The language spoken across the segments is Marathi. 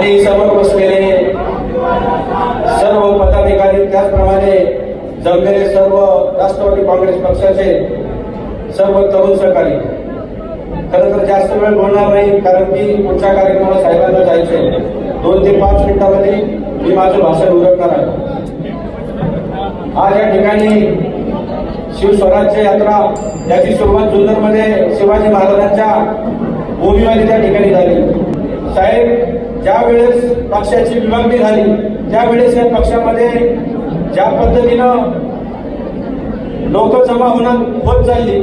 आणि समोर बसलेले सर्व पदाधिकारी त्याचप्रमाणे जमलेले सर्व राष्ट्रवादी काँग्रेस पक्षाचे सर्व तरुण सहकारी. खरं तर जास्त वेळ बोलणार नाही कारण की पुढच्या कार्यक्रमाला साहेबांना जायचे दोन ते पाच मिनिटामध्ये मी माझं भाषण उरकणार आहे. आज या ठिकाणी शिवस्वराज्य यात्रा याची सुरुवात जुन्नरमध्ये शिवाजी महाराजांच्या भूमीमध्ये त्या ठिकाणी झाली. साहेब ज्या वेळेस पक्षाची विभागणी झाली त्यावेळेस या पक्षामध्ये ज्या पद्धतीनं लोक जमा होणं होत चालली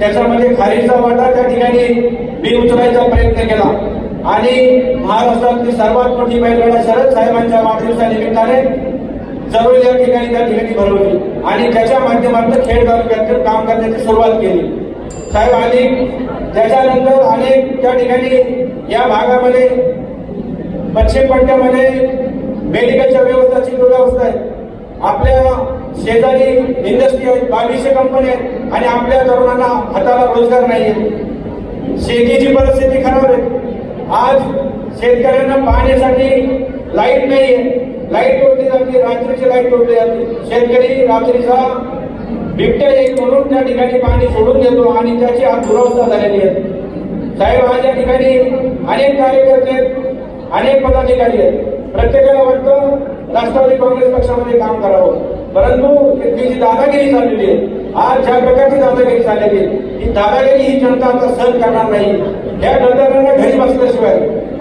त्याच्यामध्ये खारीचा वाटा त्या ठिकाणी मी उचलायचा प्रयत्न केला. आणि महाराष्ट्रातली सर्वात मोठी बैलगाडा शरद साहेबांच्या वाढदिवसानिमित्ताने जरूर या ठिकाणी त्या ठिकाणी भरवली. आणि त्याच्या माध्यमातून खेड तालुक्यात काम करण्याची सुरुवात केली. साहेब आणि त्याच्यानंतर अनेक त्या ठिकाणी या भागामध्ये पश्चिम पट्ट्यामध्ये मेडिकलच्या व्यवस्थाची दुरावस्था आहे. आपल्या शेजारी इंडस्ट्री आहेत बावीसशे कंपन्या आहेत आणि आपल्या तरुणांना हाताला रोजगार नाहीये. शेतीची परिस्थिती खराब आहे. आज शेतकऱ्यांना पाण्यासाठी लाइट नाहीये. लाइट तोडली जाते रात्रीची लाइट तोडली जाते. शेतकरी रात्रीचा बिबट्या येईल म्हणून त्या ठिकाणी पाणी सोडून देतो आणि त्याची आज दुरावस्था झालेली आहे. साहेब आज या ठिकाणी अनेक कार्यकर्ते आहेत, अनेक पदाधिकारी वाटतं राष्ट्रवादी काँग्रेस पक्षामध्ये काम करावं. परंतु जी दादागिरी आहे आज ज्या प्रकारची दादागिरी चाललेली ही दादागिरी ही जनता आता सहन करणार नाही. या गद्दारांना घरी बसल्याशिवाय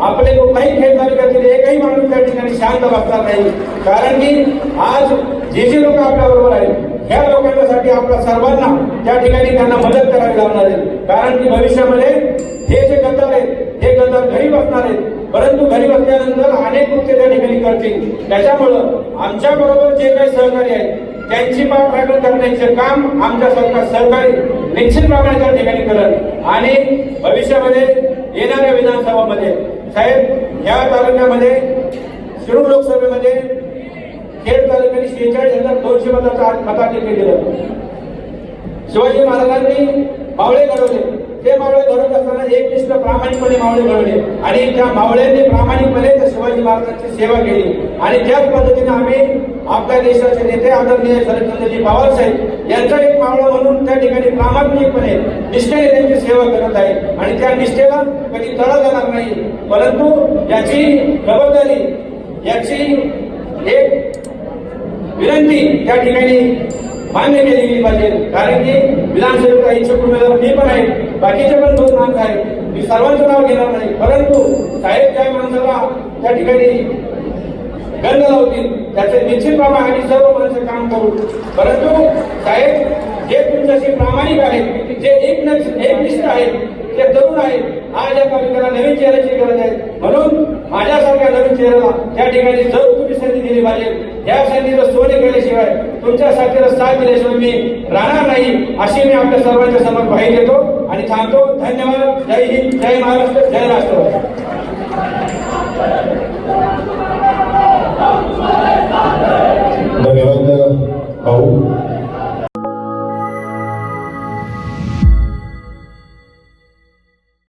आपले कुठलाही खेळ तालुक्यातील एकही माणूस त्या ठिकाणी शांत बसणार नाही. कारण की आज जे जे लोक आपल्या बरोबर ह्या लोकांसाठी आपल्या सर्वांना कारण की भविष्यामध्ये हे जे गद्दार हे घरी आहेत. परंतु घरी बसल्यानंतर अनेक कृत्य त्या ठिकाणी करतील. त्याच्यामुळं आमच्या बरोबर जे काही सहकारी आहेत त्यांची पाठराखण करण्याचे काम आमच्या सरकार सहकारी निश्चितप्रमाणे त्या ठिकाणी करत. आणि भविष्यामध्ये येणाऱ्या विधानसभामध्ये साहेब ह्या तालुक्यामध्ये शिरूर लोकसभेमध्ये खेड तालुक्याने शेहेचाळीस हजार दोनशे मताचं मताधिक्य दिलं. शिवाजी महाराजांनी पावळे घडवले. ते मावळे घडवत असताना एक निष्ठ प्रामाणिकपणे मावळे घडवले आणि त्या मावळ्यांनी प्रामाणिकपणे त्या शिवाजी महाराजांची सेवा केली. आणि त्याच पद्धतीने आम्ही आपल्या देशाचे नेते आदरणीय शरदचंद्रजी पवार साहेब यांचा एक मावळा म्हणून त्या ठिकाणी प्रामाणिकपणे निष्ठेने त्यांची सेवा करत आहे. आणि त्या निष्ठेला कधी तळा जाणार नाही. परंतु याची जबाबदारी याची एक विनंती त्या ठिकाणी मान्य केली गेली पाहिजे. कारण की विधानसभेचा इच्छुक उमेदवार मी पण आहे. बाकीचे पण दोन माणसं आहेत. मी सर्वांचं नाव घेणार नाही. परंतु साहेब काय माणसाला त्या ठिकाणी गंध लावतील. त्याचे निश्चितप्रमाणे आम्ही सर्व माणसं काम करू. परंतु साहेब जे तुमच्याशी प्रामाणिक आहेत जे एक एकनिष्ठ आहेत जे तरुण आहेत आज या तालुक्याला नवीन चेहऱ्याची गरज आहे. म्हणून माझ्यासारख्या नवीन चेहऱ्याला त्या ठिकाणी जर तुम्ही संधी दिली पाहिजे या संधीचं सोने केल्याशिवाय तुमच्या साथीला साथ दिल्याशिवाय मी राहणार नाही अशी मी आपल्या सर्वांच्या समोर ग्वाही येतो आणि थांबतो. धन्यवाद. जय हिंद जय महाराष्ट्र जय राष्ट्रवादी. धन्यवाद भाऊ.